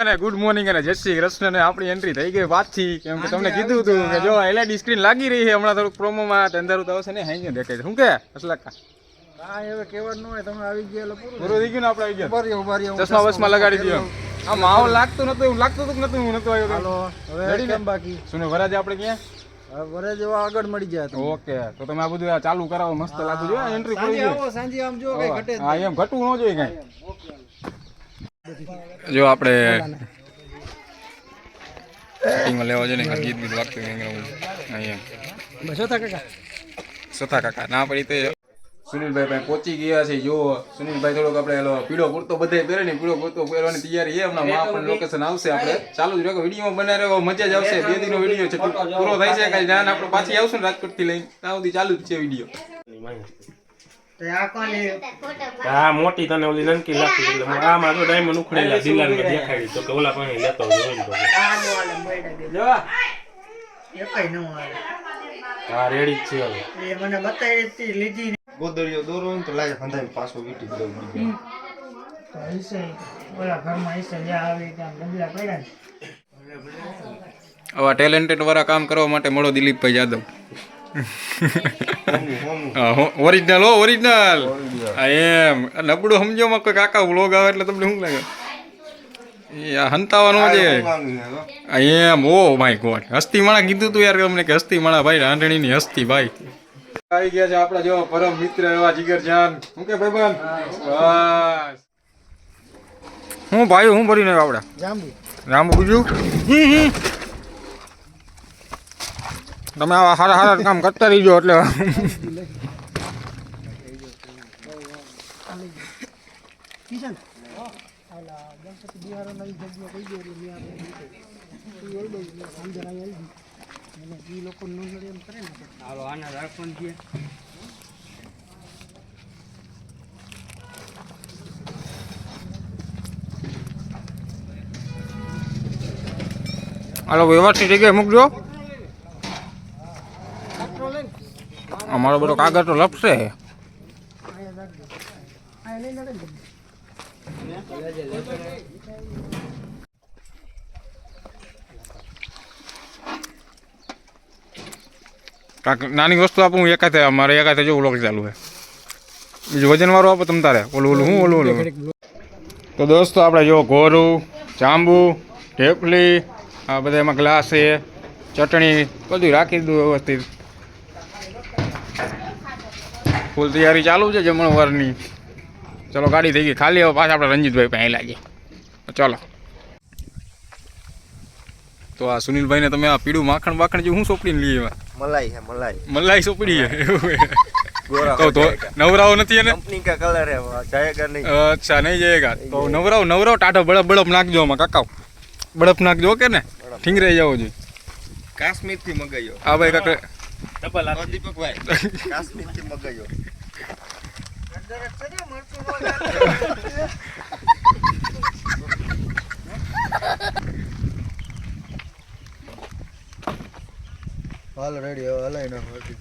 અને good morning અને જય શ્રી કૃષ્ણ ને આપણી એન્ટ્રી થઈ ગઈ પાછી કેમ કે તમને કીધું હતું કે જો એલઈડી સ્ક્રીન લાગી રહી છે હમણાં થોડુંક પ્રોમોમાં અંધારું તો આવશે ને હાઈ દેખાય છે? શું કે? અસલાકા. કાંઈ હવે કહેવાનું ન હોય તમે આવી ગયા એટલે પૂરું પૂરું થઈ ગયું આપણે આવી ગયા? ઊભા રહ્યો, ઊભા ચશ્મા બસમાં લગાડી દો આ માહોલ લાગતું નતું એવું લાગતું હતું કે નતું હું નતો આવ્યો હાલો હવે Ready ને? બાકી? સુને વરાજે આપણે ક્યાં? હવે વરે જેવા આગળ મળી જાય. ઓકે તો તમે આ બધું આ ચાલુ કરાવો મસ્ત લાગુ જોઈએ એન્ટ્રી પડી સાંજે સાંજે આમ જો કઈ ઘટે હા એમ ઘટવું ન જોઈએ કાંઈ. જો આપણે સેટિંગમાં લેવા જોઈએ ને ગીત ગીત વાગતું અહીંયા. બસો કાકા? સથા કાકા. ના પડી તે સુનિલભાઈ ભાઈ પહોંચી ગયા છે. જો સુનિલભાઈ થોડોક આપણે પીળો કુર્તો બધે પહેરે ને પીળો કુર્તો પહેરવાની તૈયારી એ હમણાં માં પણ લોકેશન આવશે આપણે. ચાલુ જ રાખો વીડિયો બનાવી રહ્યો મજા જ આવશે. બે દિનનો વીડિયો છે. પૂરો થાય છે કાલે ના આપણે પાછી આવશું ને રાજકોટથી લઈને. ત્યાં સુધી ચાલુ જ છે વીડિયો. હા મોટી તને ઓલી નનકી લાગતી એટલે હું આમાં જો ડાયમંડ ઉખડેલા દિલાનમાં દેખાડી તો કે ઓલા પાસે લેતો જોઈ તો હા રેડી જ. છે હવે. ગોદડીયો દોરો હોય ને તો લાગે ફંધાઈ પાછો વીટી દઉં. આવા ટેલેન્ટેડ વાળા કામ કરવા માટે મળો દિલીપભાઈ યાદવ ઓરિજિનલ હો ઓરિજિનલ આ એમ. નબળું સમજોમાં કોઈ કાકા વ્લોગ આવે એટલે તમને શું લાગે? એ આ હંતાવાનો છે આ એમ. Oh my God. હસ્તી માણા કીધું તું યાર અમને કે હસ્તી માણા ભાઈ રાંધણીની હસ્તી ભાઈ આવી ગયા છે આપણા જો પરમ મિત્ર એવા જીગર જાન શું કે ભાઈબંધ? બસ. હું ભાઈ હું ભરીને આવડા. જાંબુ. રામ બીજું? તમે આવા સારા સારા કામ કરતા રહીજો એટલે. હાલો વ્યવસ્થિત જગ્યાએ મૂકજો. અમારો બધો કાગળ તો લપશે નાની વસ્તુ આપું, હું એકાથે અમારે એકાથે જો વ્લોગ ચાલુ છે. બીજું વજન વાળું આપો તમ તારે. ઓલું ઓલું, હું ઓલું ઓલું. તો દોસ્તો, આપણે જો ઘોરું, જાંબુ, ઢેપલી, આ બધા એમાં ગ્લાસ છે, ચટણી, બધું રાખી દીધું વ્યવસ્થિત. ફૂલ તૈયારી ચાલુ છે જમણવારની. ચલો ગાડી થઈ ગઈ. ખાલી હવે પાછા આપણે રંજીતભાઈ પાસે લાગીએ ચલો. તો આ સુનિલભાઈને તમે આ પીળું માખણ બાખણ જે હું સોપડીને લઈ મલાઈ મલાઈ. મલાઈ સોપડી હે? તો નવરાઓ નથી એને? કંપની કલર હે જાયેગા અચ્છા નહીં જાયેગા તો નવરાઓ નવરાઓ ટાટો બળપ બળપ નાખજો આમાં કાકા બળપ નાખજો કે ને? ઠીંગરાઈ જાવો જોઈએ. કાશ્મીરથી મગાઈ આ ભાઈ કાકા ડબલ આ દીપકભાઈ કાશ્મીરથી મગાયો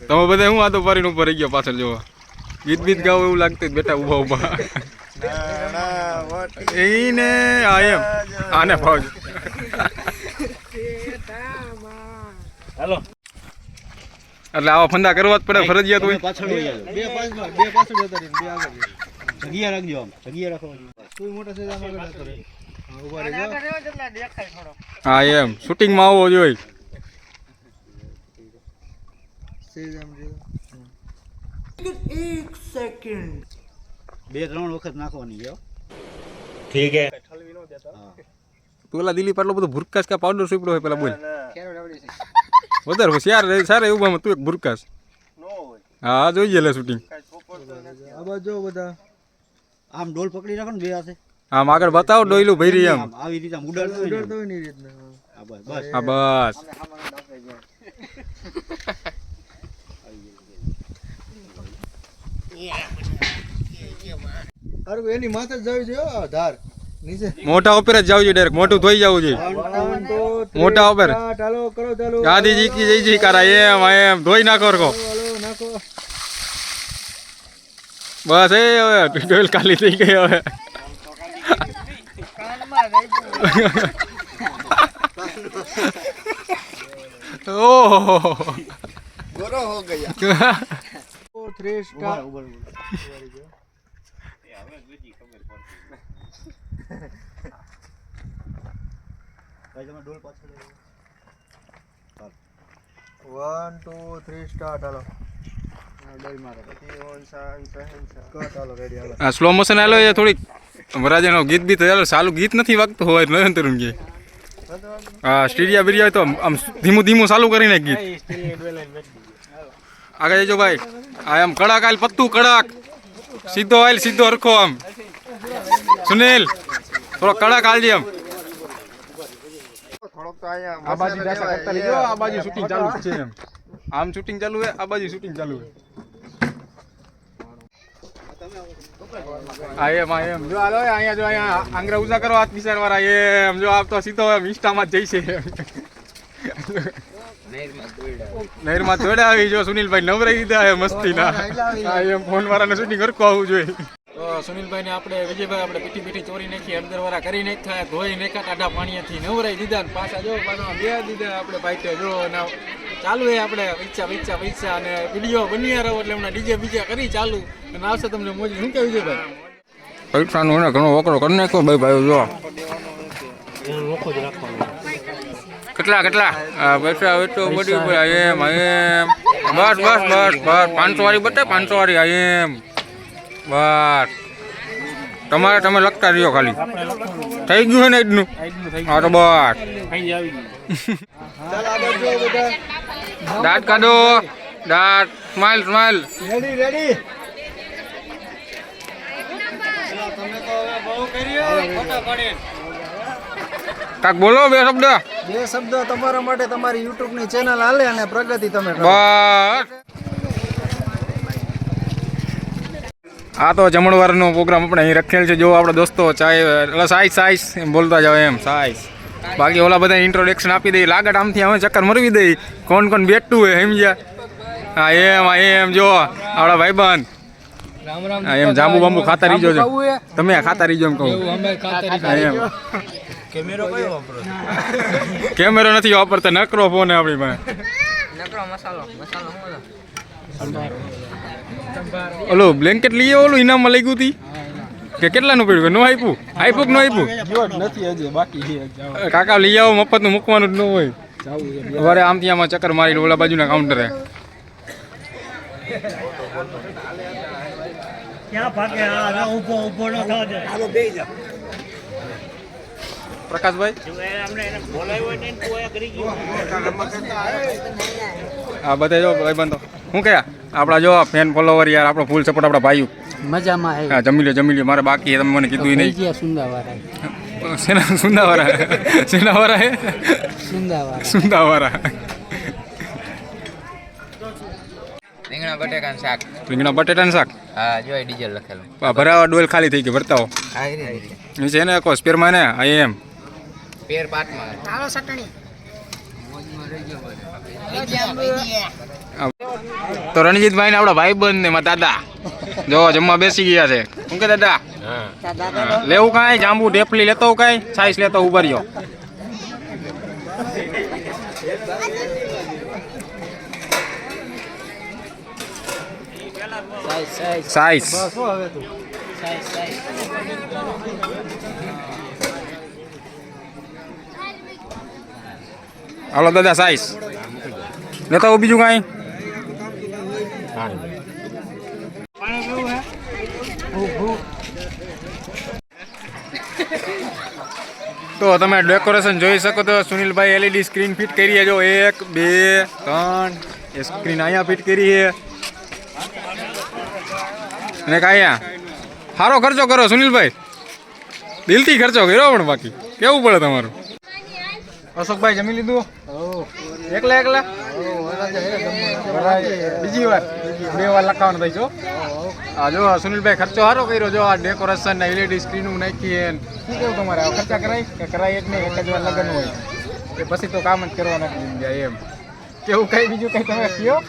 તમે બધા હું આતો પારીને ઉપર રહી ગયો પાછળ જોવા. ગીત બીત ગાવ એવું લાગતું બેટા ઊભા ઊભા એને આ એમ. આને ફાવજો. હેલો. એટલે આવા ફંદા કરવા જ પડે ફરજિયાત હોય. પાછળ બે પાછળ બે પાછળ જતા રહી બે આગળ જગ્યા રાખજો આમ જગ્યા રાખો. કોઈ મોટા સાઈઝ આમ આગળ જતો રહે હા, રહેજો. હા એમ. શૂટિંગમાં આવવો જોઈએ સેજ આમ જો. બે ત્રણ વખત નાખવાની ગયો હો. ઠીક હે. તું પેલા દિલીપ આટલો બધો ભૂરકાસ કે પાવડર સુપડો હોય પેલા બોલ. વધારે હોશિયાર રહે સારા એવું તું એક ભૂરકાશ હા જોઈએ લે શૂટિંગ આ બાજુ બધા. આમ ડોલ પકડી રાખો ને બે હાથે. આમ આગળ બતાવો ડોયલું ભરી એમ. આમ આવી રીતે ઉડાડતો ઉડાડતો હોય ને એ રીતના. હા બસ બસ. હા બસ. અરે એની માથે જ જવી જોઈએ ધાર. મોટા ઉપર જ જવું જોઈએ ડાયરેક્ટ મોટું ધોઈ જવું જોઈએ One, two, three, મોટા ઉપર. start. હાલો કરો ચાલો. ગાદી જીકી જઈ જી કરા એમ એમ ધોઈ નાખો રખો હાલો નાખો. બસ એ હવે ડોલ ખાલી થઈ ગઈ હવે. ઓહો. ગોરો હો ગયા. Four three star one two three start હાલો. આ સ્લો મોશન આલો એ થોડીક વરાજાનો ગીત બીત ચાલો સાલું ગીત નથી વાગતું હોય નરેન્દ્ર કે હા સ્ટીરિયા બિરિયા તો આમ ધીમું ધીમું ચાલુ કરીને ગીત. આગળ જજો ભાઈ. આ આમ કડાક આલ પત્તું કડાક. સીધો આલ સીધો હરખો આમ. સુનિલ થોડો કડક આલજે આમ થોડોક તો અહીંયા આ બાજુ દાસા કરતા લેજો આ બાજુ શૂટિંગ ચાલુ છે એમ. આમ શૂટિંગ ચાલુ છે આ બાજુ શૂટિંગ ચાલુ છે. આ એમ આ એમ. જો હાલો અહીંયા જો અહીંયા આંગરા ઉજા કરો હાથ વિચાર વાળા એમ. જો આપ તો સીધો એમ ઇન્સ્ટામાં જ જઈશે નહેરમાં દોડે આવી જો સુનિલભાઈ નવરાઈ દીધા હે મસ્તી ના એમ ફોન વાળાને શૂટિંગ કરકો આવવું જોઈએ. તો સુનિલભાઈ આપણે વિજયભાઈ આપણે પીટી પીટી ચોરી નાખી અડધર વાળા કરી નાખ્યા ધોઈ નાખ્યા ટાઢા પાણીથી નવરાઈ દીધા ને પાછા જો પાછા બે દીધા આપણે ભાઈ જો અને ચાલુ એ આપણે ઈચ્છા પૈસા પૈસા અને વીડિયો બની રહો એટલે હમણાં ડીજે બીજે કરી ચાલુ. અને આવશે તમને મોજ. શું કે વિજયભાઈ? પૈસાનો એને ઘણો વકરો કરી નાખ્યો ભાઈ ભાઈ જો. કેટલા કેટલા? પૈસા વેચો બધી ઉપર એમ એમ. બસ બસ બસ બસ. પાંચસો વાળી બતે પાંચસો વાળી આ એમ. બસ તમારે તમે લખતા રહ્યો ખાલી. થઈ ગયું ને આજનું હા તો બસ દાંત કાઢો. દાંત. Smile smile. રેડી રેડી કાક બોલો બે શબ્દ. બે શબ્દ તમારા માટે તમારી યુટ્યુબની ચેનલ હાલે અને પ્રગતિ તમે બસ. આ તો જમણવારનો પ્રોગ્રામ આપણે અહીં રખેલ છે. જો આપણે દોસ્તો ચાય એટલે સાઈસ સાઈસ એમ બોલતા જાવ એમ સાઈસ. બાકી ઓલા બધા ઇન્ટ્રોડક્શન આપી દઈએ લાગટ આમથી અમે ચક્કર મરવી દઈ કોણ કોણ બેઠું હોય સમજ્યા? હા એમ હા એમ જો આપણા ભાઈબંધ. હા એમ જાંબુ બાંબુ ખાતા રહીજો છો તમે ખાતા રહીજો એમ કહું. એમ. કેમેરો નથી વાપરતા નકરો ફોન આપણી પાસે. ઓલું બ્લેન્કેટ લઈએ ઓલું ઇનામમાં લઈ ગયું હતી કે કેટલાનું પડ્યું નો આપ્યું? આપ્યું કે નો આપ્યું? નથી હજી બાકી કાકા લઈ આવો મફતનું મૂકવાનું જ ન હોય. અમારે આમ ત્યાં આમાં ચક્કર મારી ઓલા બાજુના કાઉન્ટરે પ્રકાશભાઈ? હા બધા જો ભાઈબંધો. શું કયા આપણા જો ફેન ફોલોવર યાર આપણો ફૂલ સપોર્ટ આપણા ભાઈઓ. મજામાં હા. જમી લ્યો જમી લ્યો. મારે બાકી તમે મને કીધું નહીં. ગયા સુંદાવાળા સેના સુંદાવારા સેનાવાળા હે? સુંદાવારા સુંદાવાળા. રીંગણા બટેટા શાક. રીંગણા બટેટા શાક? હા જોઈ ડીઝલ લખેલું. ભરાવા ડોલ ખાલી થઈ ગઈ ભરતાઓ હા એ છે ને કહો સ્પેરમાં ને આ એમ પેર પાટમાં. તો રણજીતભાઈ ને ભાઈ બંધ ને દાદા. જો જમવા બેસી ગયા છે. શું કે દાદા? લેવું કાંઈ? જાંબુ ઢેફલી લેતો કાંઈ? સાઈસ લેતો ઊભા રહ્યો. સાઈસ હાલો દાદા સાઈસ લેતો બીજું કાંઈ? તો તમે ડેકોરેશન જોઈ શકો તો સુનિલભાઈ એલઈડી સ્ક્રીન ફિટ કરી જો એક, બે, ત્રણ, એ સ્ક્રીન અહીંયા ફિટ કરી છે. અને અહીંયા? સારો ખર્ચો કરો સુનિલભાઈ. દિલથી ખર્ચો કર્યો પણ બાકી. કેવું પડે તમારું? અશોકભાઈ જમી લીધું? એકલા એકલા? બીજી વાર. બે વાર લખાવાનું ભાઈ છો હા જો સુનિલભાઈ ખર્ચો સારો કર્યો જો આ ડેકોરેશન ને એલઈડી સ્ક્રીનું નાખી ને. શું કેવું તમારે? ખર્ચા કરાય? કે કરાય જ નહીં એક જ વાર લગ્ન હોય. કે પછી તો કામ જ કરવાના. જ જાય એમ. કેવું કઈ બીજું કઈ તમે કયો?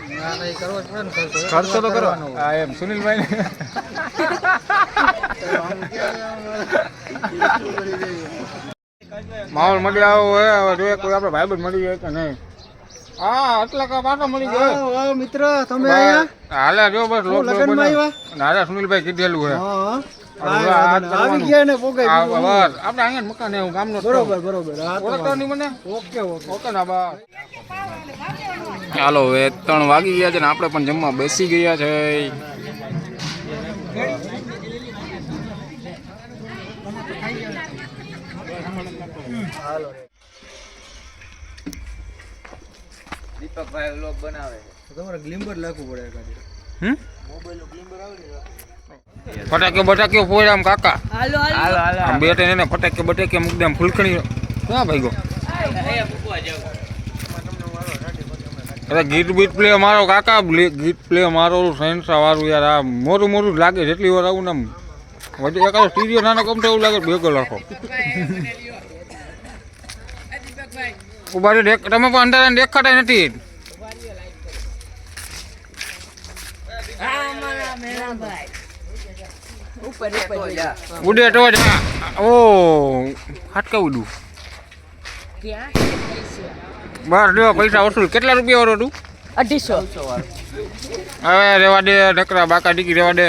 જ ખર્ચો. તો કરો હા એમ. સુનિલભાઈ. માહોલ મળી આવ્યો હોય હવે જોઈએ કોઈ આપણે ભાઈબંધ મળી જાય કે નહીં. હા આટલા કા પાછા મળી આવો મિત્ર તમે હાલે જો બસ લોક લગ્નમાં આવ્યા? નારા સુનિલભાઈ કીધેલું હે. આવી ગયા ને પોગાઈ બસ. આપણે અહીંયા મકાન એવું કામ નો બરોબર બરોબર. ઓળખતો નહીં મને? Okay okay. ઓકે ના બસ. ચાલો હવે ત્રણ વાગી ગયા છે ને આપણે પણ જમવા બેસી ગયા છે. વ્લોગ બનાવે છે. તમારે ગ્લિમ્બર લાગવું પડે એકાદી. હમ? ફટાકે બટાકે ફોડ આમ કાકા. હાલો હાલો. આમ બે ત્રણ એને ફટાકે બટાકે મૂકી આમ ફૂલખણી ક્યાં ભાઈ ગયો અરે ગીત બીટ પ્લે મારો કાકા ગીત પ્લે મારો સેન્સા વાળું યાર. આ મોરું મોરું લાગે જેટલી વાર આવું ને આમ. વચ્ચે એકાદો સ્ટીરિયો નાનો કમ એવું લાગે ભેગો લાખો. ઊભા તમે પણ અંદર દેખાતા નથી. ઉડે તો જ. ઓ હાટકા ઉડું. બસ જો પૈસા વસૂલ. કેટલા રૂપિયા વાળો તું અઢીસો. હવે રેવા દે નકરા બાકા ડીકી રેવા દે.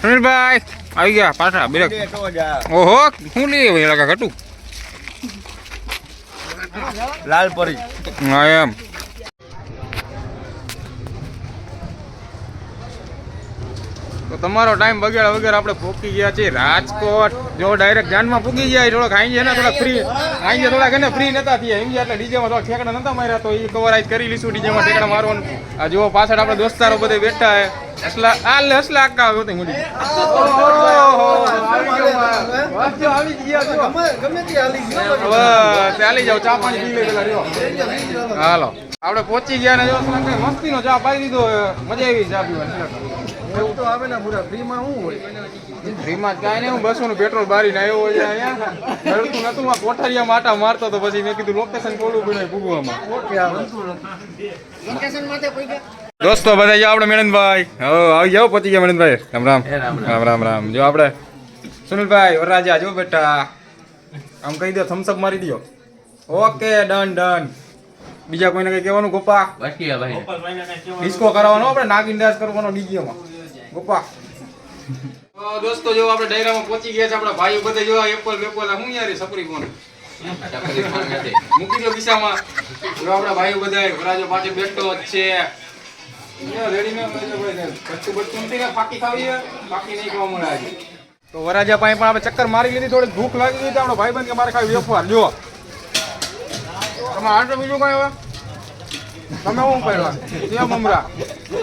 સુનિલભાઈ આવી ગયા પાછા બિરક. ઓહો શું લઈ આવ્યા લાગે ઘટું. લાલ પરી. હા એમ. તો તમારો ટાઈમ બગાડ વગર આપણે પોકી ગયા છીએ. રાજકોટ. જો ડાયરેક્ટ જાનમાં પૂકી ગયા થોડોક આઈ ને થોડાક ફ્રી આઈ થોડાક એને ફ્રી નતા થયા. એમ એટલે ડીજેમાં થોડા ઠેકડા નતા માર્યા તો એ કવરાઈઝ કરી લઈશું ડીજેમાં ઠેકડા મારવાનું. આ જો પાછળ આપણે દોસ્તારો બધે બેઠા હે હસલા આ લે હસલા આકા હોતી મુડી આવી ગયા ગમે ગમે તે હાલી ગયો. ચાલી જાવ ચા પાણી પી લે પેલા રહ્યો. હાલો. આપણે પહોંચી ગયા ને જો મસ્તીનો ચા પાઈ દીધો મજા આવી ચા પીવાની. એવું તો આવે ને પૂરા ફ્રીમાં શું હોય? ફ્રીમાં કાંઈ નહીં હું બસો નું પેટ્રોલ બારીને આવ્યો હોય અહીંયા. ડરતું નતું આ કોઠારિયા માટા મારતો તો પછી મેં કીધું લોકેશન ખોલવું પડે ભૂગવામાં. દોસ્તો બધા જો આપણે મેણંદભાઈ. હો આવી જાઓ પહોંચી ગયા મેણંદભાઈ. રામ રામ. રામ રામ. રામ જો આપણે સુનિલભાઈ વરરાજા જો બેટા. આમ કહી દો થમ્સઅપ મારી દો. Okay done done. બીજા કોઈને કઈ કહેવાનું ગોપા? બસ ભાઈ. ડિસ્કો કરાવવાનો આપણે નાગ ઇન્ડાસ કરવાનો ડીજેમાં ગોપા દોસ્તો જો આપણે ડાયરામાં પહોંચી ગયા છે આપણા ભાઈઓ બધે જો એપલ બેપલ આ હું યાર સપરી ફોન મૂકી દો ખિસ્સામાં. જો આપણા ભાઈઓ બધા વરાજો પાછળ બેઠો જ છે. તો વરાજા પાસે પણ આપણે ચક્કર મારી લીધી થોડી ભૂખ લાગી ગઈ તો ભાઈ બંધ કે મારે ખાવી વેફર જો તમે આટલું બીજું કઈ હવે તમે શું કર્યા? તે મમરા.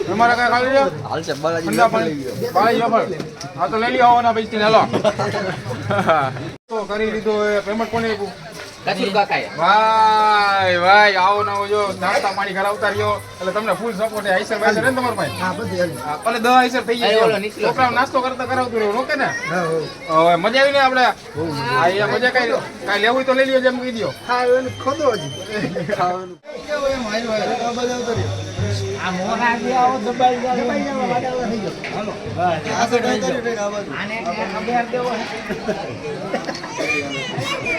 તમારે કઈ ખાવી છે હાલશે બાલાજી ઠંડા પાણી. પાણી વેફર હા તો લઈ લ્યો આવવાના પૈસા હેલો. તો કરી દીધો પેમેન્ટ કોને આપ્યું? ભાઈ ભાઈ આવો ના આવો જો. નાસ્તા પાણી કરાવતા રહ્યો એટલે તમને ફૂલ સપોર્ટ આઈસર વાઈસર ને તમારા પાસે હા બધી ભલે દવા આઈસર થઈ જાય છોકરાઓ નાસ્તો કરતા કરાવતું રહ્યો ઓકે ને? હવે મજા આવી ને આપણે? હા એ મજા કઈ કાંઈ લેવું હોય તો લઈ લ્યો જેમ કહી દો ખાવાનું ખોદો હજી. ખાવાનું. કેવું એમ હાલ્યો હાલ્યો. આ બધા દબાઈ જાવ, વાડાવાળા થઈ ગયો હાલો. આ ઠીક આ સડાઈ હાલો, બધા આ ખબર જો.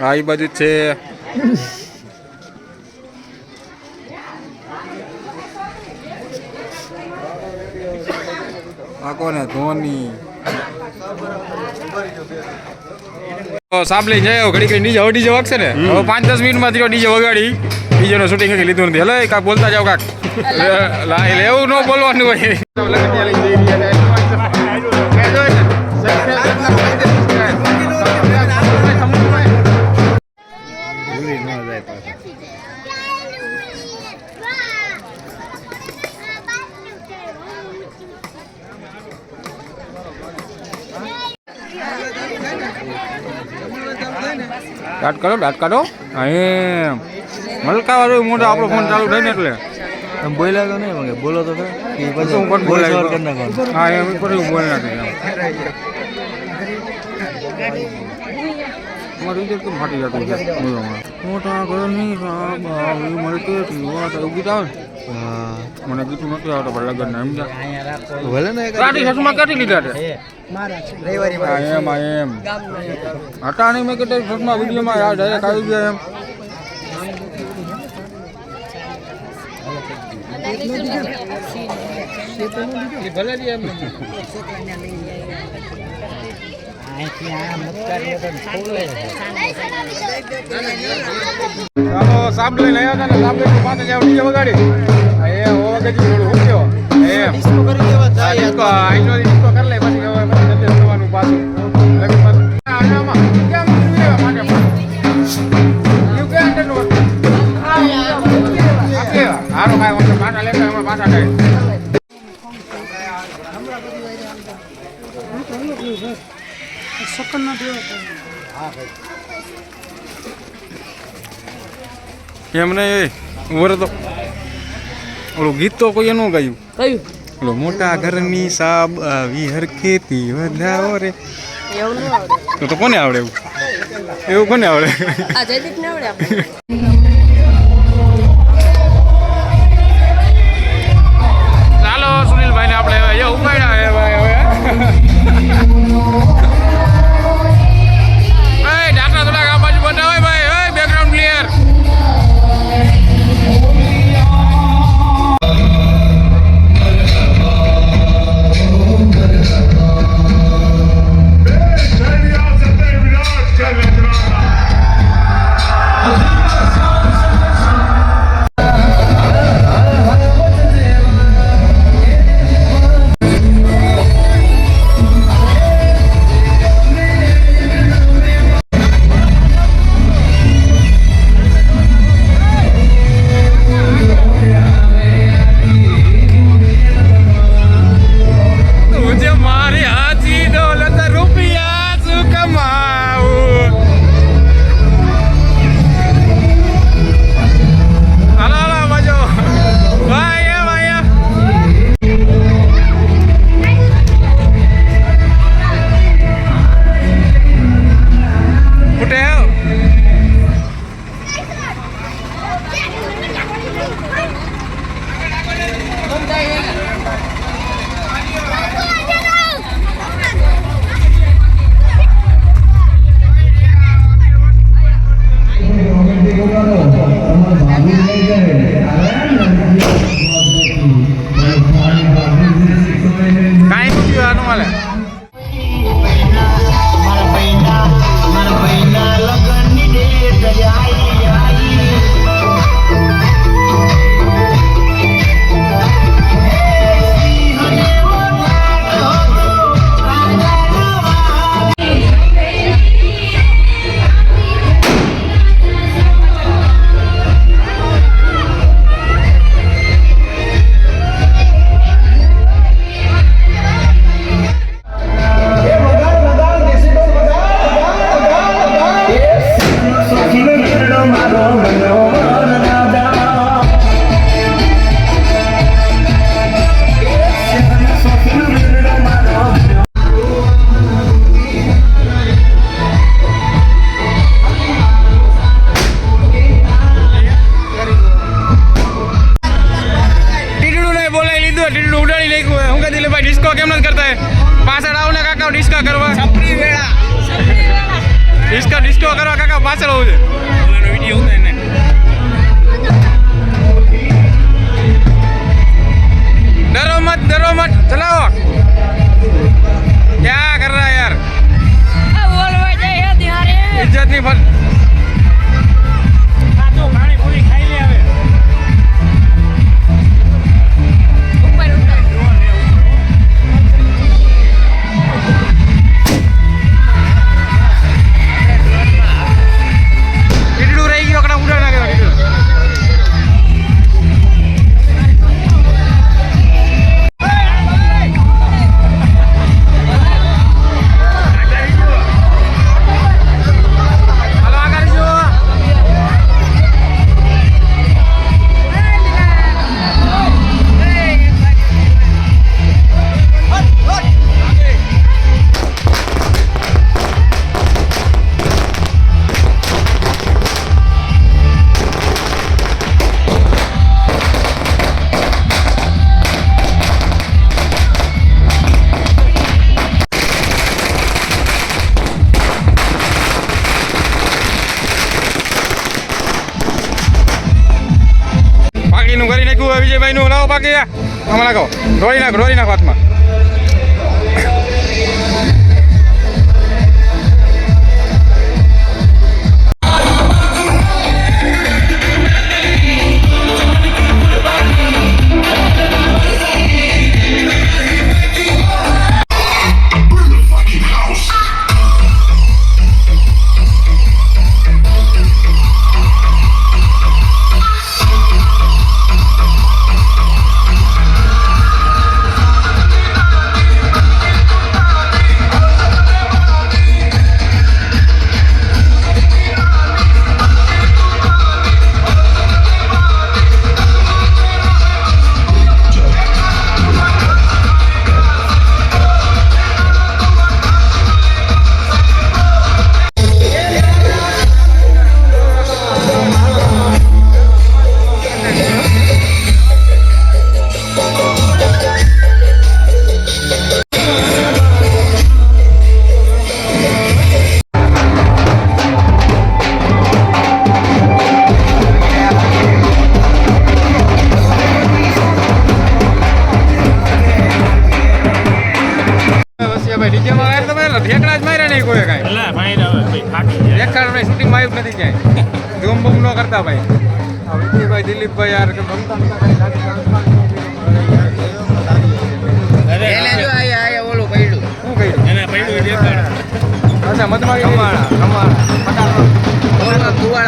હા એ બાજુ છે. આ કોને? ધોની. તો જાય ઘડી ઘડી ડીજે ડીજે વાગશે ને? હવે પાંચ દસ મિનિટમાં થયો ડીજે વગાડી. ડીજે નું શૂટિંગ લીધું નથી. હલો કાક બોલતા જાવ કાક. લા એવું ન બોલવાનું હોય. દાંત કાઢો દાંત કાઢો અહીં મલકાવાળું મલકા વાળું મોઢો આપણો ફોન ચાલુ થઈ ને એટલે. તમે બોલ્યા તો નહીં મગે બોલો તો પછી હું પણ બોલાય કરી. હા એમ ઉપર હું બોલી નાખી તમારું રિઝલ્ટ કેમ ફાટી જતું. મોટા ગરમી સાબ આવી મળતી મને કીધું નથી આવતો પણ લગન એમ જા ભલે ને કાઢી સસમાં કાઢી લીધા છે. એમ એમ. હતા નહીં મેં કીધું સસમાં વિડીયોમાં યાર ડાયરેક્ટ આવી ગયા એમ. ચાલો સાબ લઈ આવ્યા હતા ને સાબ લઈને પાસે જાવ ડીજે વગાડી એ હોવા ગજી થોડું ઉઠ્યો એ ડિસ્કો કરી દેવા જાય એમ નહીં ઊભો તો ઓલું ગીત તો કોઈ એનું ગાયું? કયું? ઓલો મોટા ઘરની સાબ આવી હરખેતી વધાવો રે. એવું તો તો કોને આવડે એવું? એવું કોને આવડે? આ જયદીપ ને આવડે આપણે ડિસ્કો કરવા. છપરી વેળા. ડિસ્કો ડિસ્કો કરવા કાકા પાછળ હોવું છે. ઓલાનો વિડિયો ઉતાર ને ડરો મત ડરો મત. ચલાવો. ક્યાં કર રહા યાર? ઇજ્જતની ફરજ. નું કરી નાખ્યું વિજયભાઈ નું લાવો બાકી હમણાં કહો રોળી નાખો રોળી નાખો હાથમાં.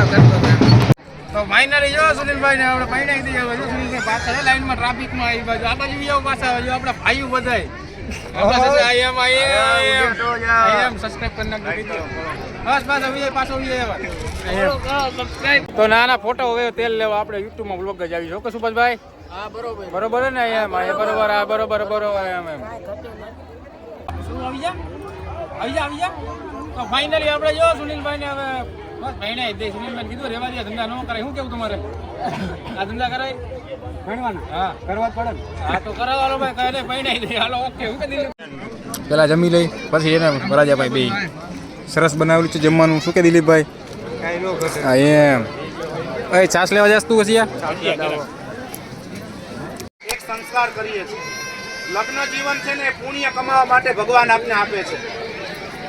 હતો. તો ફાઇનલી જો સુનિલભાઈ ને આપણે પૈણાઈ દઈએ. હવે જો સુનિલભાઈ પાછળ લાઈનમાં ટ્રાફિકમાં આવી બાજુ. આ બાજુ બી પાછા હવે જો આપણા ભાઈઓ બધાય. તો ના ના ફોટો હવે તેલ લેવા આપણે યુટ્યુબમાં બ્લોગ જ આવી છો. કે સુભાષભાઈ? બરોબર. બરોબર ને એમ બરોબર આ બરોબર બરોબર એમ એમ આવી જા? આવી જા આવી જા? તો ફાઇનલી આપણે જો સુનિલભાઈ ને હવે બસ ભાઈને દે. સુનિલભાઈ કીધું રેવા દે ધંધા ન કરાય. શું કેવું તમારે? આ ધંધા કરાય? ભણવાના. હા. કરવા જ પડે હા તો કરાવવાનો ભાઈ કહે ને ભાઈ દે. હાલો ઓકે હું કે પેલા જમી લઈ પછી એને રાજાભાઈ બે સરસ બનાવેલું છે જમવાનું. શું કે દિલીપભાઈ? હા એમ. એ છાસ લેવા જાસ તું પછી એક સંસ્કાર કરીએ છીએ. લગ્ન જીવન છે ને પુણ્ય કમાવા માટે ભગવાન આપને આપે છે.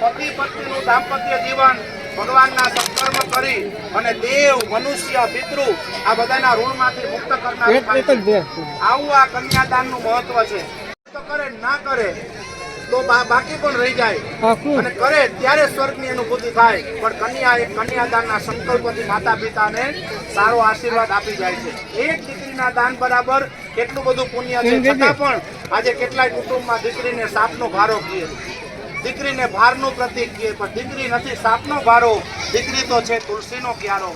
પતિ પત્નીનું દાંપત્ય જીવન ભગવાનના સત્કર્મ કરી અને દેવ મનુષ્ય પિતૃ આ બધાના ઋણમાંથી મુક્ત કરનાર આવું આ કન્યાદાનનું મહત્વ છે. તો કરે ના કરે તો બાકી પણ રહી જાય. અને કરે ત્યારે સ્વર્ગની અનુભૂતિ થાય. પણ કન્યા એ કન્યાદાનના સંકલ્પથી માતા પિતાને સારો આશીર્વાદ આપી જાય છે. એક દીકરીના દાન બરાબર કેટલું બધું પુણ્ય છે. છતાં પણ આજે કેટલાય કુટુંબમાં દીકરીને સાપનો ભારો કહે દીકરીને ભારનું પ્રતીક કહે પણ દીકરી નથી સાપનો ભારો દીકરી તો છે તુલસીનો ક્યારો.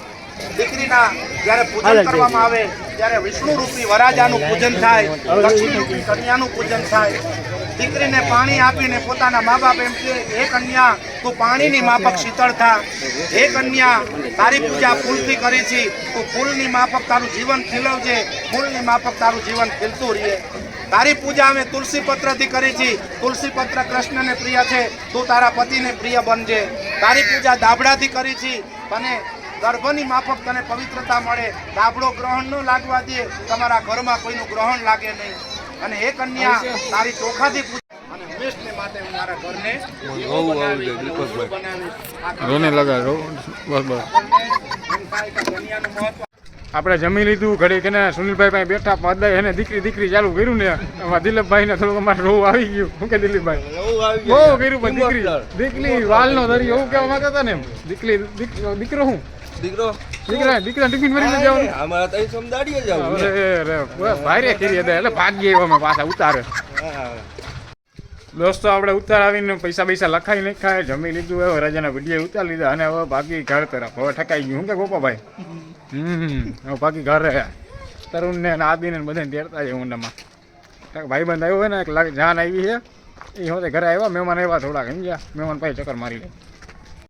દીકરીના જ્યારે પૂજન કરવામાં આવે ત્યારે વિષ્ણુ રૂપી વરાજાનું પૂજન થાય લક્ષ્મી રૂપી કન્યાનું પૂજન થાય. દીકરીને પાણી આપીને પોતાના મા બાપ એમ કે હે કન્યા તું પાણીની માફક શીતળ થા. હે કન્યા તારી પૂજા ફૂલથી કરી છે. તું ફૂલની માફક તારું જીવન ખીલવજે ફૂલની માફક તારું જીવન ખીલતું રહે તારી પૂજા અમે તુલસી પત્રથી કરી છે. તુલસી પત્ર કૃષ્ણને પ્રિય છે. તું તારા પતિને પ્રિય બનજે. તારી પૂજા દાબડાથી કરી છે. અને ગર્ભની માફક તને પવિત્રતા મળે. દાબડો ગ્રહણ ન લાગવા દે. તમારા ઘરમાં કોઈનું ગ્રહણ લાગે નહીં. અને એ કન્યા તારી ચોખાથી પૂજા અને હંમેશને માટે હું મારા ઘરને બનાવી બનાવી રોને લગા રો મહત્વ આપણે જમી લીધું ઘડી કે સુનિલભાઈ પાસે બેઠા પદાય એને દીકરી દીકરી ચાલુ કર્યું ને એમાં દિલીપભાઈ ને થોડુંક અમારે રોવું આવી ગયું. શું કે દિલીપભાઈ? બહુ કર્યું પણ દીકરી. દીકરી વાલનો ધરી એવું કહેવા માંગતા હતા ને એમ. દીકરી દીકરો હું? દીકરો? દીકરા દીકરા ટિફિન ભરીને જવાનું? અમારા તઈ સમજાડીએ જાવ અરે રે ભારે કરી હતા એટલે ભાગ્ય અમે પાછા ઉતારે. દોસ્તો આપણે ઉતાર આવીને પૈસા પૈસા લખાઈ નહીં ખાય જમી લીધું હવે રજાના વીડિયો ઉતારી લીધા અને હવે બાકી ઘર તરફ. હવે ઠકાઈ ગયું. કે ગોપાભાઈ હમ બાકી ઘર તરુણ ને આદિને બધાને તેડતા છે ઊંડામાં. ભાઈ બંધ આવ્યો હોય ને, એક જાન આવી છે, એ હોતે ઘરે આવ્યા, મહેમાન આવ્યા થોડાક, સમજ્યા? મહેમાન પાસે ચક્કર મારી લે.